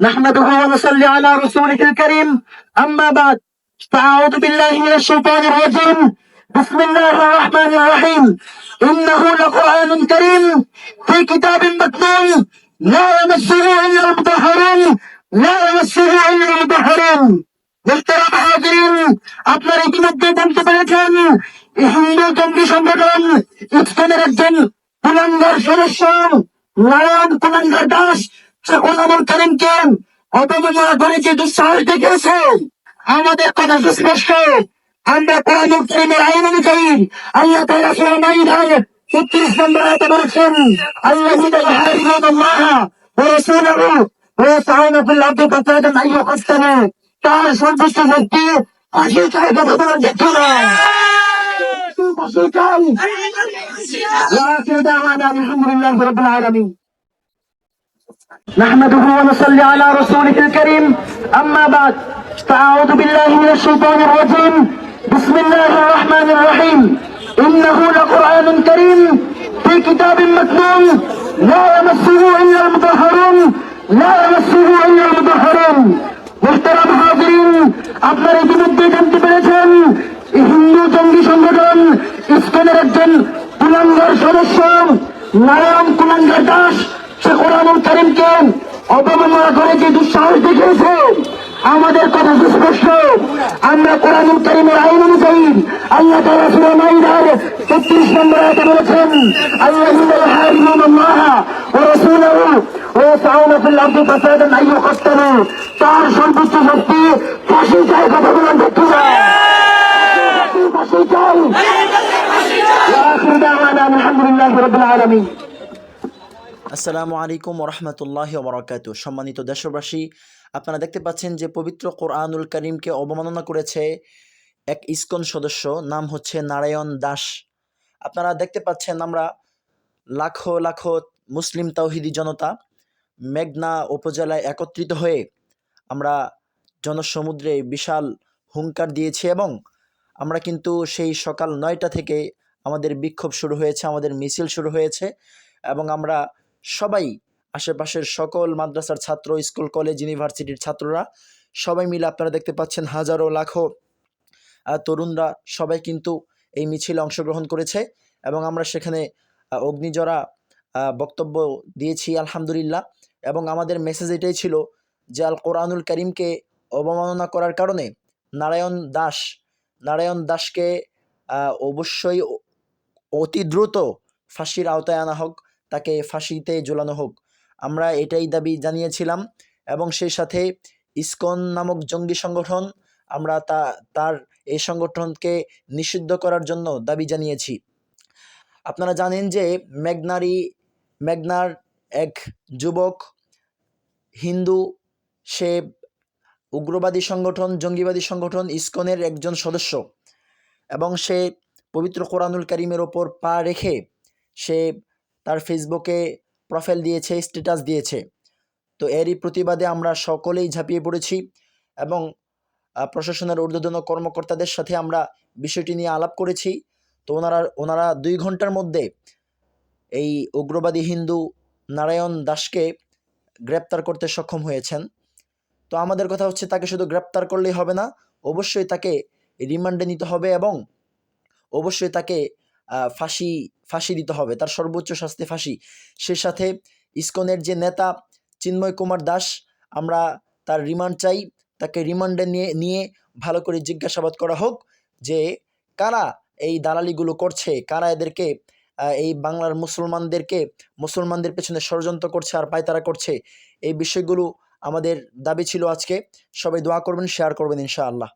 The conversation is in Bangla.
نحمده ونصلي على رسوله الكريم أما بعد فأعوذ بالله من الشيطان الرجيم بسم الله الرحمن الرحيم إنه لقرآن كريم في كتاب مكنون لا يمسه إلا المطهرون لا يمسه إلا المطهرون মোহতারাম হাজিরিন আপনারা ইতিমধ্যে জানতে পেরেছেন হিন্দু জঙ্গি সংগঠন ইসলামের একজন কুলাঙ্গার সদস্য নারায়ণ কুলাঙ্গার দাস সে গোলামুল করিমকে অবমাননা করে যে দুঃসাহস দেখিয়েছে আমাদের কথা সুস্পষ্ট আমরা কোরআনুল করিমের আইন অনুযায়ী আল্লাহ তাআলা সূরা মাইদার 36 নম্বর আয়াতে বলেছেন আল্লাযীনা ইউহারিবুনাল্লাহ ওয়া রাসূলাহু ওয়া ইয়াসআউনা ফিল আরদি ফাসাদান আন ইউকাসসামু তার সন্তুষ্ট ব্যক্তি ফাঁসি চাই কথা বলার দেখো না ফাঁসি চাই وآخر دعوانا الحمد لله رب العالمين نحمده ونصلي على رسوله الكريم أما بعد فأعوذ بالله من الشيطان الرجيم بسم الله الرحمن الرحيم إنه لقرآن كريم في كتاب مكنون لا يمسه إلا المطهرون لا يمسه إلا المطهرون মোহতারাম হাজিরিন আপনারা ইতিমধ্যে জানতে পেরেছেন এই হিন্দু জঙ্গি সংগঠন ইস্কনের একজন কুলাঙ্গার সদস্য নারায়ণ কুলাঙ্গার দাস সে কোরআনুল করিমকে অবমাননা করে যে দুঃসাহস দেখিয়েছে আমাদের কথা সুস্পষ্ট আমরা কোরআন করিমের আইন অনুযায়ী আল্লাহ তাআলা সূরা মাইদার নম্বর আয়াতে বলেছেন আল্লাহ ওয়া রাসূলুহু ওয়া ইয়াসাউনা ফিল আরদি ফাসাদান আইয়ু তার সর্বোচ্চ শক্তি ফাঁসি চাই কথা বলেন ঠিক না ফাঁসি চাই আলহামদুলিল্লাহ রাব্বিল আলামিন। আসসালামু আলাইকুম ওরহমতুল্লাহ বরাকাত সম্মানিত দেশবাসী, আপনারা দেখতে পাচ্ছেন যে পবিত্র কোরআনুল করিমকে অবমাননা করেছে এক ইসকন সদস্য, নাম হচ্ছে নারায়ণ দাস। আপনারা দেখতে পাচ্ছেন আমরা লাখো লাখো মুসলিম তাওহিদি জনতা মেঘনা উপজেলায় একত্রিত হয়ে আমরা জনসমুদ্রে বিশাল হুঙ্কার দিয়েছি এবং আমরা কিন্তু সেই সকাল নয়টা থেকে আমাদের বিক্ষোভ শুরু হয়েছে, আমাদের মিছিল শুরু হয়েছে এবং আমরা সবাই, আশেপাশের সকল মাদ্রাসার ছাত্র, স্কুল, কলেজ, ইউনিভার্সিটির ছাত্ররা, সবাই মিলে আপনারা দেখতে পাচ্ছেন হাজারো, লাখো তরুণরা সবাই কিন্তু এই মিছিলে অংশগ্রহণ করেছে এবং আমরা সেখানে অগ্নিজরা বক্তব্য দিয়েছি, আলহামদুলিল্লাহ। এবং আমাদের মেসেজ এটাই ছিল যে আল কোরআনুল করিমকে অবমাননা করার কারণে নারায়ণ দাস, নারায়ণ দাসকে অবশ্যই অতি দ্রুত ফাঁসির আওতায় আনা হোক। তাকে ফাঁসিতে ঝোলানো হোক। আমরা এটাই দাবি জানিয়েছিলাম এবং সেই সাথে ইসকন নামক জঙ্গি সংগঠন, আমরা তা, তার এই সংগঠনকে নিষিদ্ধ করার জন্য দাবি জানিয়েছি। আপনারা জানেন যে মেঘনারি, মেঘনার এক যুবক, হিন্দু, সে উগ্রবাদী সংগঠন, জঙ্গিবাদী সংগঠন, ইসকনের একজন সদস্য এবং সে পবিত্র কোরআনুল করিমের ওপর পা রেখে সে তার ফেসবুকে প্রোফাইল দিয়েছে, স্ট্যাটাস দিয়েছে। তো এরই প্রতিবাদে আমরা সকলেই ঝাঁপিয়ে পড়েছি এবং প্রশাসনের ঊর্ধ্বতন কর্মকর্তাদের সাথে আমরা বিষয়টি নিয়ে আলাপ করেছি। তো ওনারা ওনারা দুই ঘণ্টার মধ্যে এই উগ্রবাদী হিন্দু নারায়ণ দাসকে গ্রেপ্তার করতে সক্ষম হয়েছেন। তো আমাদের কথা হচ্ছে তাকে শুধু গ্রেপ্তার করলেই হবে না, অবশ্যই তাকে রিমান্ডে নিতে হবে এবং অবশ্যই তাকে ফাঁসি ফাঁসি দিতে হবে। তার সর্বোচ্চ শাস্তি ফাঁসি। সে সাথে ইসকনের যে নেতা চিন্ময় কুমার দাস, আমরা তার রিমান্ড চাই। তাকে রিমান্ডে নিয়ে নিয়ে ভালো করে জিজ্ঞাসাবাদ করা হোক যে, কারা এই দালালিগুলো করছে? কারা এদেরকে এই বাংলার মুসলমানদেরকে, মুসলমানদের পেছনে ষড়যন্ত্র করছে আর পায়তারা করছে? এই বিষয়গুলো আমাদের দাবি ছিল আজকে। সবাই দোয়া করবেন, শেয়ার করবেন ইনশাআল্লাহ।